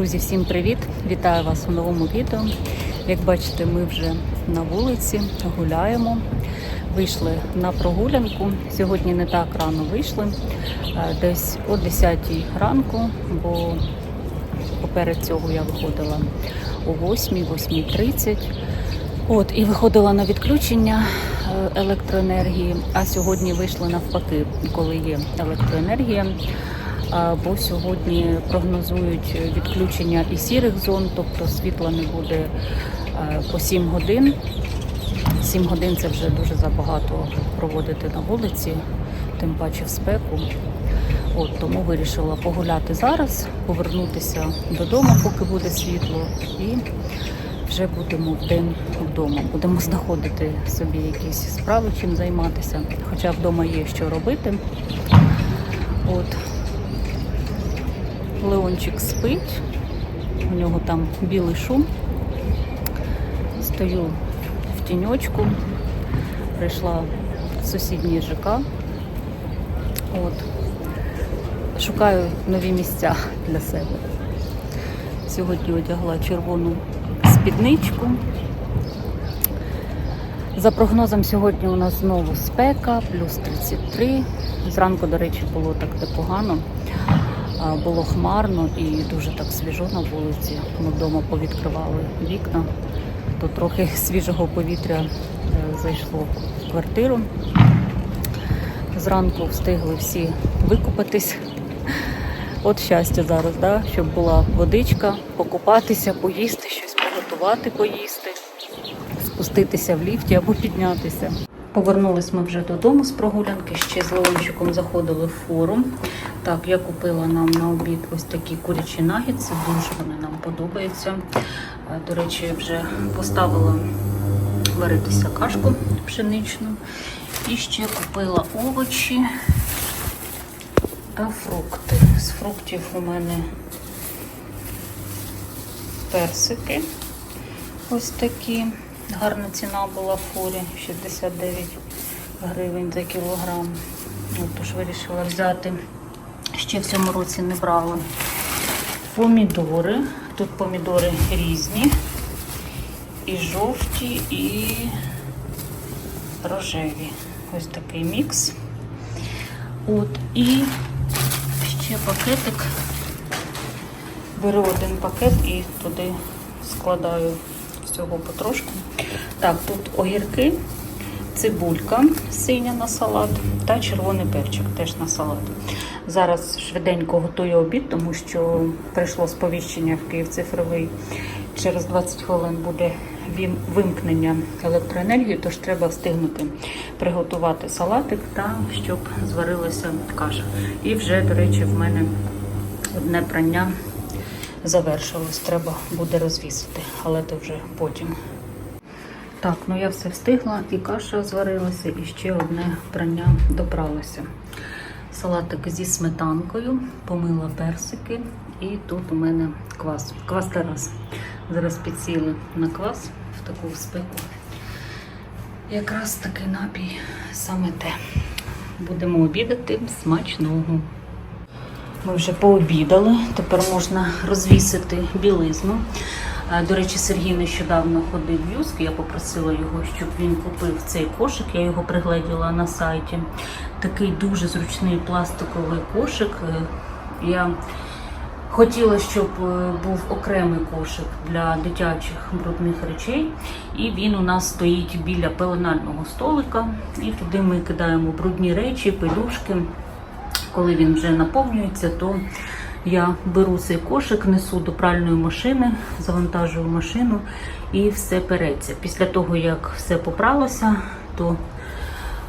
Друзі, всім привіт! Вітаю вас у новому відео. Як бачите, ми вже на вулиці гуляємо. Вийшли на прогулянку. Сьогодні не так рано вийшли, е, десь о 10 ранку, бо поперед цього я виходила о 8, 8.30. От, і виходила на відключення е, електроенергії, а сьогодні вийшли навпаки, коли є електроенергія. Бо сьогодні прогнозують відключення і сірих зон, тобто світла не буде е, по 7 годин. 7 годин це вже дуже забагато проводити на вулиці, тим паче в спеку. От тому вирішила погуляти зараз, повернутися додому, поки буде світло, і вже будемо в день вдома. Будемо знаходити собі якісь справи, чим займатися. Хоча вдома є що робити. От. Леончик спить, у нього там білий шум. Стою в тіньочку, прийшла в сусідній ЖК. От. Шукаю нові місця для себе. Сьогодні одягла червону спідничку. За прогнозом, сьогодні у нас знову спека, плюс 33. Зранку, до речі, було так непогано. Було хмарно і дуже так свіжо на вулиці. Ми вдома повідкривали вікна, то трохи свіжого повітря е, зайшло в квартиру. Зранку встигли всі викупатись. От щастя зараз, да? щоб була водичка, покупатися, поїсти, щось приготувати, поїсти, спуститися в ліфті або піднятися. Повернулись ми вже додому з прогулянки, ще з Леончиком заходили в форум. Так, я купила нам на обід ось такі курячі нагідси, дуже вони нам подобаються. Е, До речі, я вже поставила варитися кашку пшеничну. І ще купила овочі та фрукти. З фруктів у мене персики. Ось такі. Гарна ціна була в фурі 69 гривень за кілограм. Тож вирішила взяти. Ще в цьому році не брала. Помідори. Тут помідори різні. І жовті, і рожеві. Ось такий мікс. От і ще пакетик. Беру один пакет і туди складаю всього потрошку. Так, тут огірки, цибулька синя на салат та червоний перчик теж на салат. Зараз швиденько готую обід, тому що прийшло сповіщення в Київ цифровий. Через 20 хвилин буде вимкнення електроенергії, тож треба встигнути приготувати салатик та щоб зварилася каша. І вже, до речі, в мене одне прання завершилось. Треба буде розвісити, але то вже потім. Так, ну я все встигла, і каша зварилася, і ще одне прання добралося. Салатик зі сметанкою, помила персики, і тут у мене квас. Квас Тарас. Зараз підсіли на квас в таку спеку. Якраз такий напій саме те. Будемо обідати смачного. Ми вже пообідали, тепер можна розвісити білизну. Е, До речі, Сергій нещодавно ходив в Юск, я попросила його, щоб він купив цей кошик, я його пригледіла на сайті. Такий дуже зручний пластиковий кошик. Е, Я хотіла, щоб е, був окремий кошик для дитячих брудних речей, і він у нас стоїть біля пеленального столика, і туди ми кидаємо брудні речі, пелюшки. Коли він вже наповнюється, то я беру цей кошик, несу до пральної машини, завантажую машину і все переться. Після того, як все попралося, то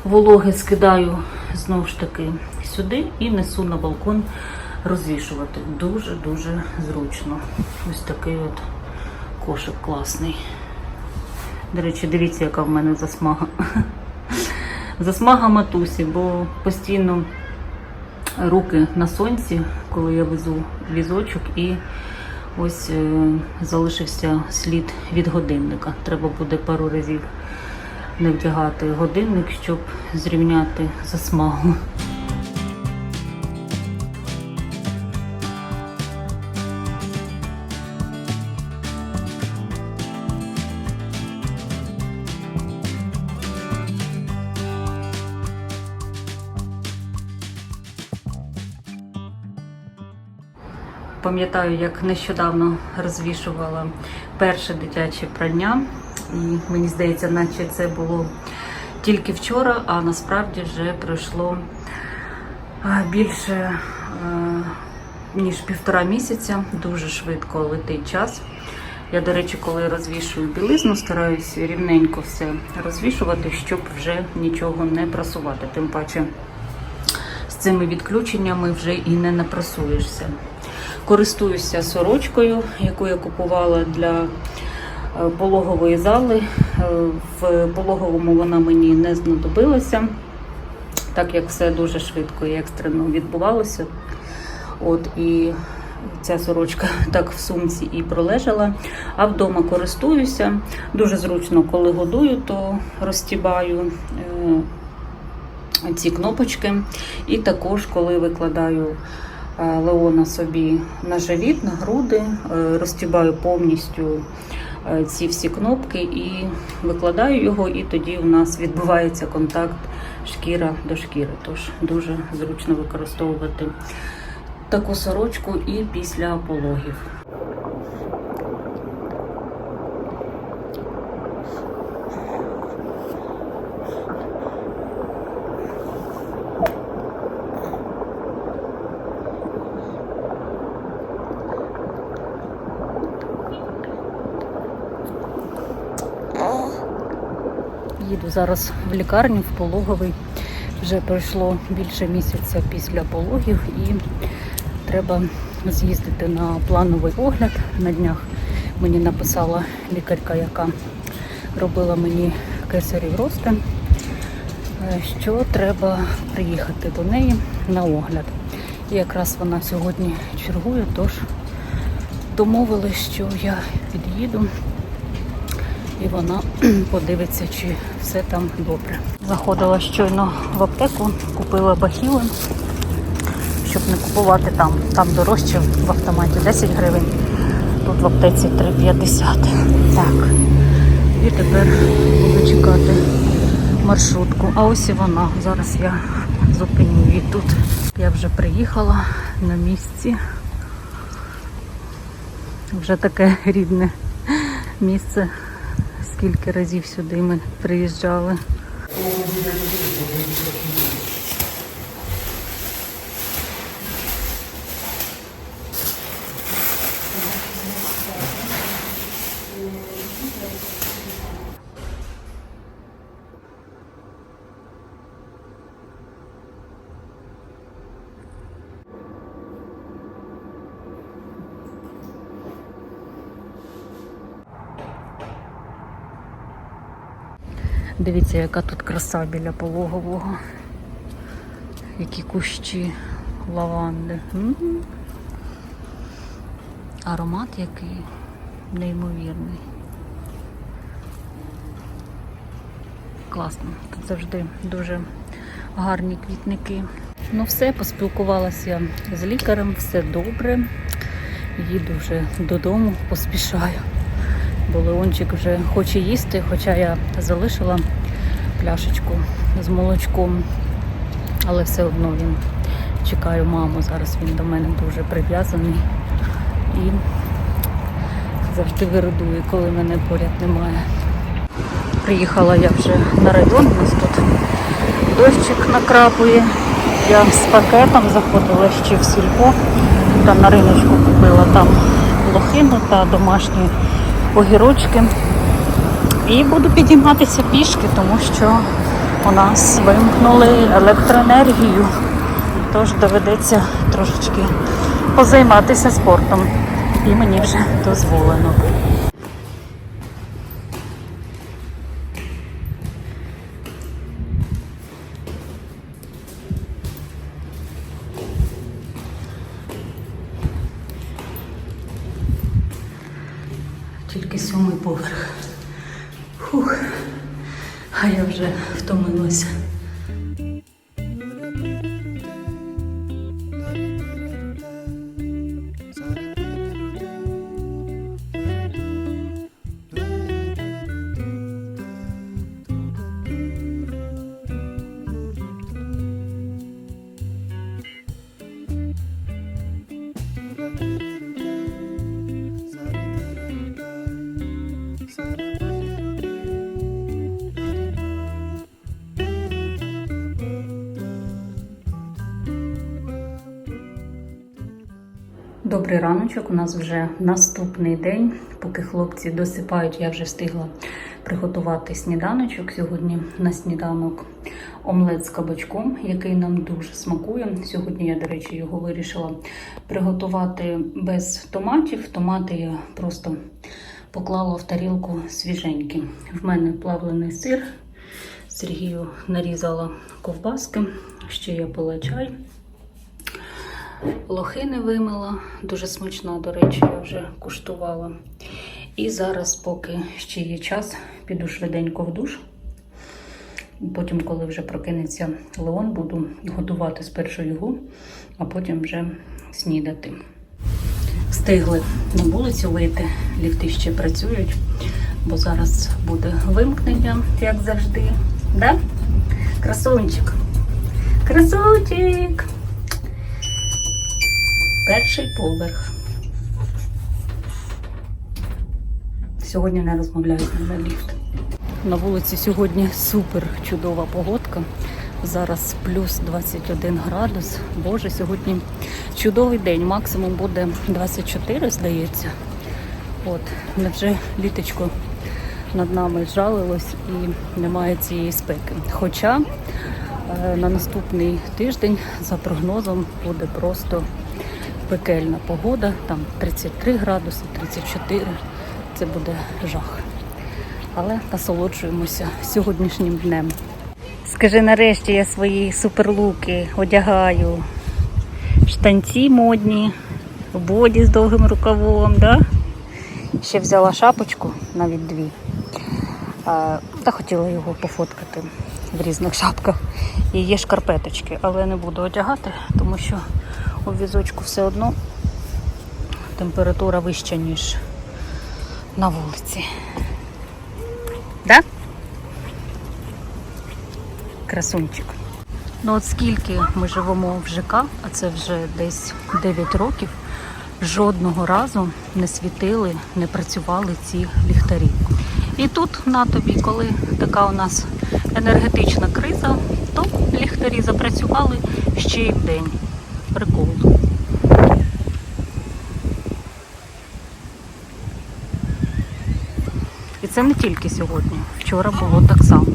вологи скидаю знову ж таки сюди і несу на балкон розвішувати. Дуже-дуже зручно. Ось такий от кошик класний. До речі, дивіться, яка в мене засмага. Засмага матусі, бо постійно руки на сонці, коли я везу візочок, і ось е, залишився слід від годинника. Треба буде пару разів не вдягати годинник, щоб зрівняти засмагу. Пам'ятаю, як нещодавно розвішувала перше дитяче прання, і мені здається, наче це було тільки вчора, а насправді вже пройшло більше е, ніж півтора місяця. Дуже швидко летить час. Я, до речі, коли розвішую білизну, стараюся рівненько все розвішувати, щоб вже нічого не просувати. Тим паче з цими відключеннями вже і не напрасуєшся. Користуюся сорочкою, яку я купувала для е, пологової зали. Е, В пологовому вона мені не знадобилася, так як все дуже швидко і екстрено відбувалося. От і ця сорочка так в сумці і пролежала. А вдома користуюся. Дуже зручно, коли годую, то розтібаю е, ці кнопочки. І також, коли викладаю Леона собі на живіт, на груди, е, розтібаю повністю е, ці всі кнопки і викладаю його, і тоді у нас відбувається контакт шкіра до шкіри. Тож дуже зручно використовувати таку сорочку і після пологів. Їду зараз в лікарню, в пологовий. Вже пройшло більше місяця після пологів і треба з'їздити на плановий огляд. На днях мені написала лікарка, яка робила мені кесарів ростин, е, що треба приїхати до неї на огляд. І якраз вона сьогодні чергує, тож домовились, що я під'їду і вона подивиться, чи все там добре. Заходила щойно в аптеку, купила бахіли, щоб не купувати там. Там дорожче в автоматі 10 гривень, тут в аптеці 3,50. Так. І тепер буду чекати маршрутку. А ось і вона. Зараз я зупиню її тут. Я вже приїхала на місці. Вже таке рідне місце скільки разів сюди ми приїжджали. Дивіться, яка тут краса біля пологового. Які кущі лаванди. М. Аромат який неймовірний. Класно. Тут завжди дуже гарні квітники. Ну все, поспілкувалася з лікарем, все добре. Їду вже додому, поспішаю бо Леончик вже хоче їсти, хоча я залишила пляшечку з молочком, але все одно він чекає маму. Зараз він до мене дуже прив'язаний і завжди виридує, коли мене поряд немає. Приїхала я вже на район, у нас тут дощик накрапує. Я з пакетом заходила ще в сільпо та на риночку купила там лохину та домашні огірочки. І буду підійматися пішки, тому що у нас вимкнули електроенергію. Тож доведеться трошечки позайматися спортом. І мені вже дозволено. А я вже втомилася. Добрий раночок. У нас вже наступний день. Поки хлопці досипають, я вже встигла приготувати сніданочок. Сьогодні на сніданок омлет з кабачком, який нам дуже смакує. Сьогодні я, до речі, його вирішила приготувати без томатів. Томати я просто поклала в тарілку свіженькі. В мене плавлений сир. Сергію нарізала ковбаски, ще я пила чай. Лохини вимила, дуже смачна, до речі, я вже куштувала. І зараз, поки ще є час, піду швиденько в душ. Потім, коли вже прокинеться Леон, буду готувати спершу його, а потім вже снідати. Встигли на вулицю вийти, ліфти ще працюють, бо зараз буде вимкнення, як завжди. Да? Красунчик. Красунчик. Перший поверх. Сьогодні не розмовляють на ліфт. На вулиці сьогодні супер чудова погодка. Зараз плюс 21 градус. Боже, сьогодні чудовий день. Максимум буде 24, здається. От, невже літочко над нами жалилось і немає цієї спеки. Хоча е, на наступний тиждень, за прогнозом, буде просто пекельна погода, там 33 градуси, 34. Це буде жах. Але насолоджуємося сьогоднішнім днем. Скажи, нарешті я свої суперлуки одягаю. Штанці модні, боді з довгим рукавом, да? Ще взяла шапочку, навіть дві. Та хотіла його пофоткати в різних шапках. І є шкарпеточки, але не буду одягати, тому що у візочку все одно температура вища, ніж на вулиці. Да? Красунчик. Ну от скільки ми живемо в ЖК, а це вже десь 9 років, жодного разу не світили, не працювали ці ліхтарі. І тут на тобі, коли така у нас енергетична криза, то ліхтарі запрацювали ще й в день. Прикол. І це не тільки сьогодні. Вчора було так само.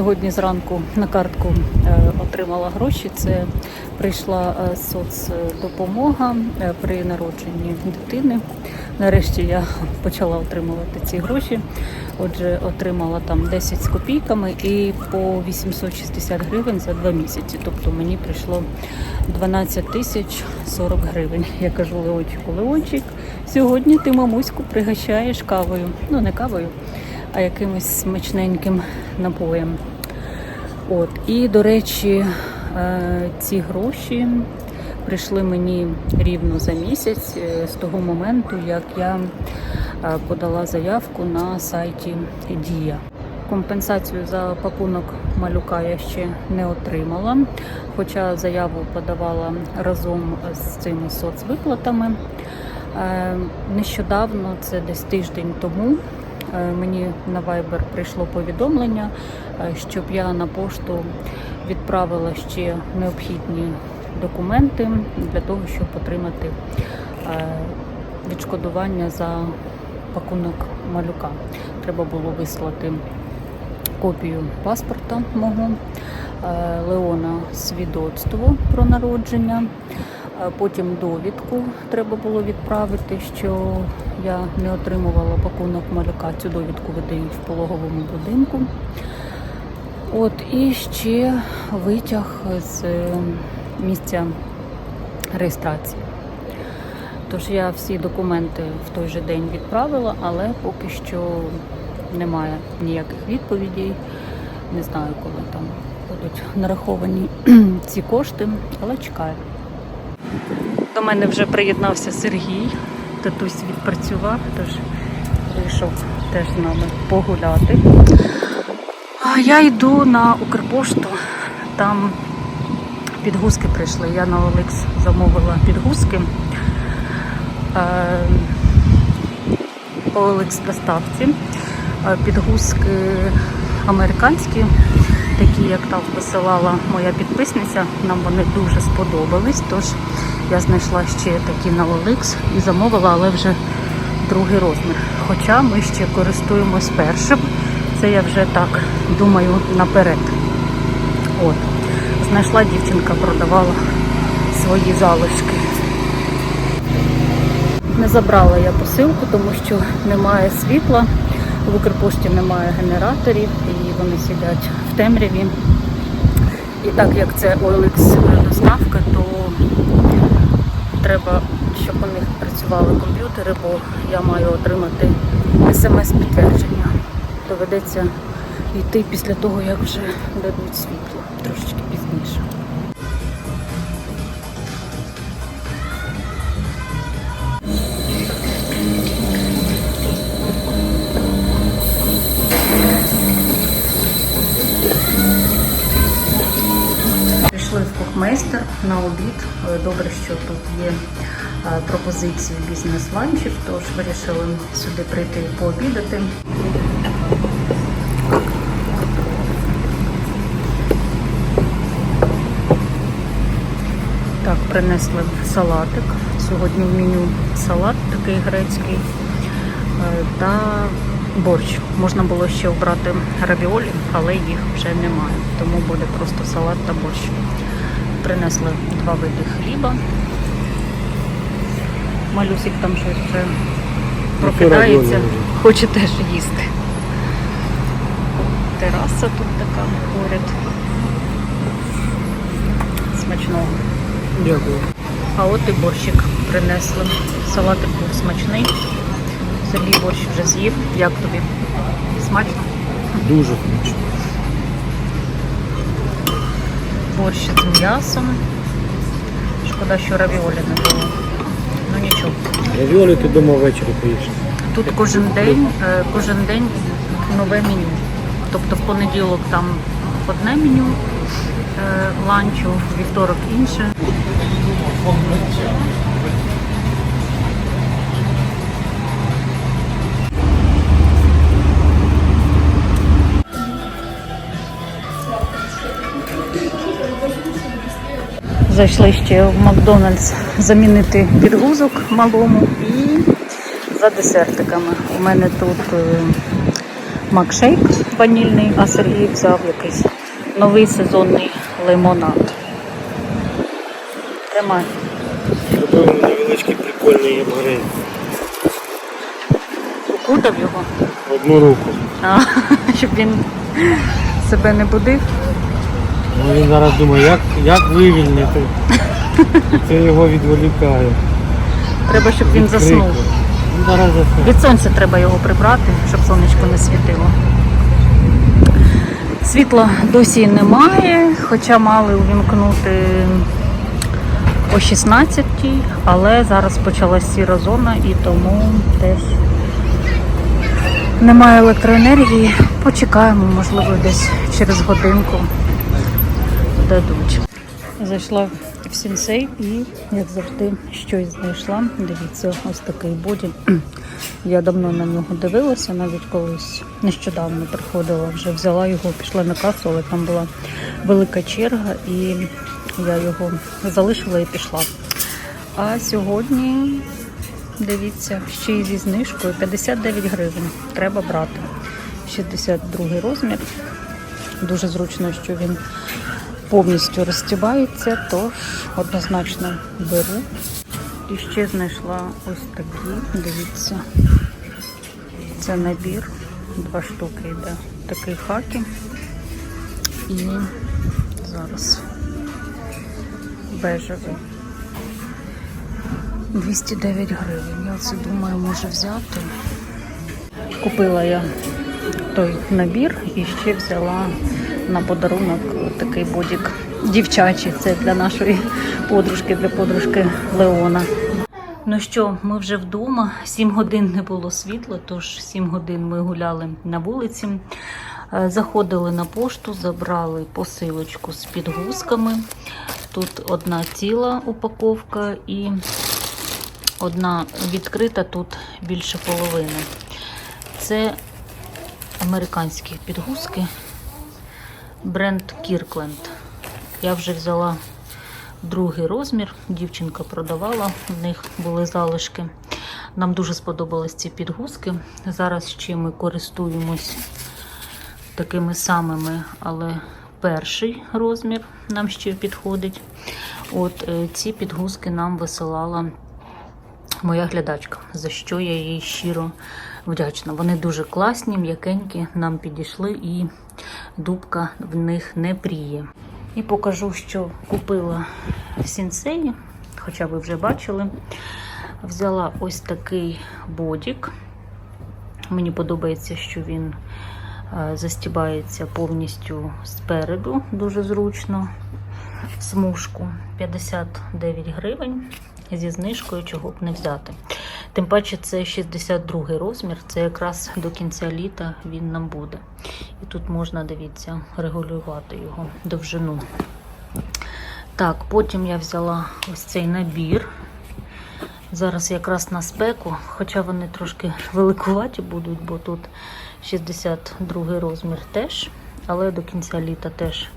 Сьогодні зранку на картку е, отримала гроші. Це прийшла е, соцдопомога е, при народженні дитини. Нарешті я почала отримувати ці гроші. Отже, отримала там 10 з копійками і по 860 гривень за два місяці. Тобто мені прийшло 12 тисяч 40 гривень. Я кажу Леончику, Леончик, сьогодні ти мамуську пригощаєш кавою. Ну не кавою, а якимось смачненьким напоєм. От. І, до речі, е, ці гроші прийшли мені рівно за місяць е, з того моменту, як я е, подала заявку на сайті Дія. Компенсацію за пакунок малюка я ще не отримала, хоча заяву подавала разом з цими соцвиплатами. Нещодавно, це десь тиждень тому, мені на Viber прийшло повідомлення, е, щоб я на пошту відправила ще необхідні документи для того, щоб отримати е, відшкодування за пакунок малюка. Треба було вислати копію паспорта мого, е, Леона свідоцтво про народження. Е, Потім довідку треба було відправити, що я не отримувала пакунок малюка. Цю довідку видають в пологовому будинку. От і ще витяг з е, місця реєстрації. Тож я всі документи в той же день відправила, але поки що немає ніяких відповідей. Не знаю, коли там будуть нараховані ці кошти, але чекаю. До мене вже приєднався Сергій. Татусь відпрацював, тож вийшов теж з нами погуляти. А я йду на Укрпошту. Там підгузки прийшли. Я на Олекс замовила підгузки. Е, По Олекс доставці. Е, Підгузки американські, такі, як там висилала моя підписниця. Нам вони дуже сподобались. Тож я знайшла ще такі на OLX і замовила, але вже другий розмір. Хоча ми ще користуємось першим. Це я вже так думаю наперед. От. Знайшла дівчинка, продавала свої залишки. Не забрала я посилку, тому що немає світла. В Укрпошті немає генераторів і вони сидять в темряві. І так як це OLX доставка, то треба, щоб у них працювали комп'ютери, бо я маю отримати смс-підтвердження. Доведеться йти після того, як вже дадуть світло, трошечки пізніше. Кухмейстер на обід. Е, Добре, що тут є е, пропозиції бізнес-ланчів, тож вирішили сюди прийти пообідати. Так, принесли салатик. Сьогодні в меню салат такий грецький е, та борщ. Можна було ще обрати равіолі, але їх вже немає. Тому буде просто салат та борщ. Принесли два види хліба. Малюсик там щось вже прокидається, хоче теж їсти. Тераса тут така поряд. Смачного. Дякую. А от і борщик принесли. Салатик був смачний. Сергій борщ вже з'їв. Як тобі? Смачно? Дуже смачно. Борщ з м'ясом. Шкода, що равіолі не було. Ну нічого. Равіолі ти дома ввечері поїш. Тут кожен день, е, кожен день нове меню. Тобто в понеділок там одне меню е, ланчу, в вівторок інше. Зайшли ще в Макдональдс замінити підгузок малому і за десертиками. У мене тут е, макшейк ванільний, а Сергій взяв якийсь новий сезонний лимонад. Тримай. Зробив невеличкий прикольний апгрейд. Укутав його, Одну руку. а, щоб він себе не будив. Ну він зараз думає, як, як вивільнити. Це його відволікає. Треба, щоб він Від заснув. крику. Ну, зараз засне. Від сонця треба його прибрати, щоб сонечко не світило. Світла досі немає, хоча мали увімкнути о 16-й, але зараз почалась сіра зона і тому теж немає електроенергії. Почекаємо, можливо, десь через годинку дадуть. Зайшла в сінсей і, як завжди, щось знайшла. Дивіться, ось такий боді. Я давно на нього дивилася, навіть колись нещодавно приходила, вже взяла його, пішла на касу, але там була велика черга, і я його залишила і пішла. А сьогодні, дивіться, ще й зі знижкою 59 гривень. Треба брати. 62 розмір. Дуже зручно, що він повністю розтібається, тож однозначно беру. І ще знайшла ось такі, дивіться. Це набір, два штуки йде. Такий хакі. І зараз бежевий. 209 гривень. Я це думаю, може взяти. Купила я той набір і ще взяла на подарунок такий бодік дівчачий. Це для нашої подружки, для подружки Леона. Ну що, ми вже вдома. Сім годин не було світла, тож сім годин ми гуляли на вулиці. Е, Заходили на пошту, забрали посилочку з підгузками. Тут одна ціла упаковка і одна відкрита, тут більше половини. Це американські підгузки. Бренд Kirkland. Я вже взяла другий розмір. Дівчинка продавала, в них були залишки. Нам дуже сподобались ці підгузки. Зараз ще ми користуємось такими самими, але перший розмір нам ще підходить. От е, ці підгузки нам висилала моя глядачка, за що я їй щиро вдячна. Вони дуже класні, м'якенькі, нам підійшли і дубка в них не пріє. І покажу, що купила в сінсеї, хоча ви вже бачили. Взяла ось такий бодік. Мені подобається, що він е, застібається повністю спереду, дуже зручно. Смужку 59 гривень зі знижкою, чого б не взяти. Тим паче це 62 розмір, це якраз до кінця літа він нам буде. І тут можна, дивіться, регулювати його довжину. Так, потім я взяла ось цей набір. Зараз якраз на спеку, хоча вони трошки великуваті будуть, бо тут 62 розмір теж, але до кінця літа теж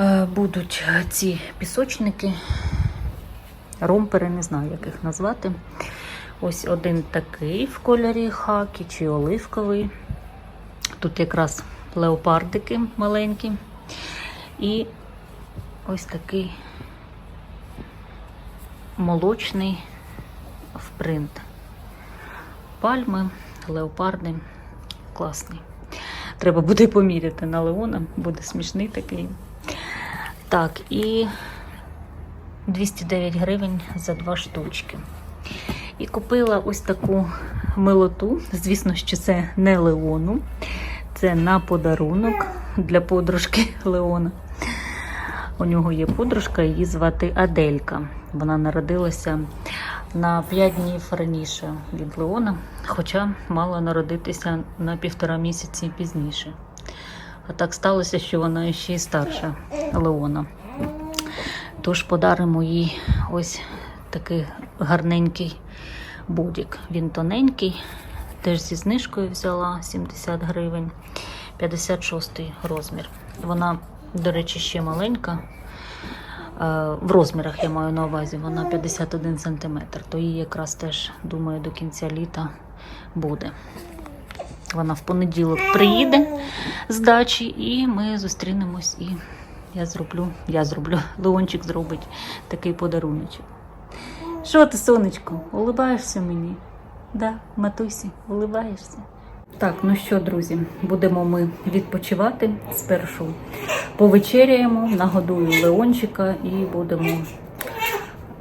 е, будуть ці пісочники, ромпери, не знаю, як їх назвати. Ось один такий в кольорі хакі чи оливковий. Тут якраз леопардики маленькі. І ось такий молочний в принт. Пальми, леопарди. Класний. Треба буде поміряти на Леона, буде смішний такий. Так, і 209 гривень за два штучки. І купила ось таку милоту. Звісно, що це не Леону. Це на подарунок для подружки Леона. У нього є подружка, її звати Аделька. Вона народилася на 5 днів раніше від Леона, хоча мала народитися на півтора місяці пізніше. А так сталося, що вона ще й старша Леона. Тож подаримо їй ось такий гарненький бодік. Він тоненький, теж зі знижкою взяла 70 гривень, 56 розмір. Вона, до речі, ще маленька. Е, В розмірах я маю на увазі, вона 51 см, то їй якраз теж, думаю, до кінця літа буде. Вона в понеділок приїде з дачі, і ми зустрінемось і я зроблю, я зроблю, Леончик зробить такий подаруночок. Що ти, сонечко, улибаєшся мені? Да, матусі, улибаєшся? Так, ну що, друзі, будемо ми відпочивати. Спершу повечеряємо, нагодую Леончика і будемо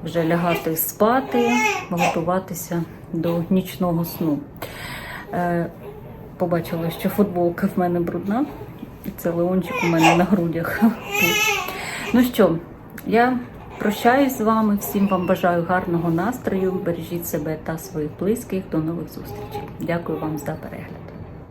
вже лягати спати, готуватися до нічного сну. Е, побачила, що футболка в мене брудна, це Леончик у мене на грудях. Ну що, я прощаюсь з вами. Всім вам бажаю гарного настрою. Бережіть себе та своїх близьких. До нових зустрічей. Дякую вам за перегляд.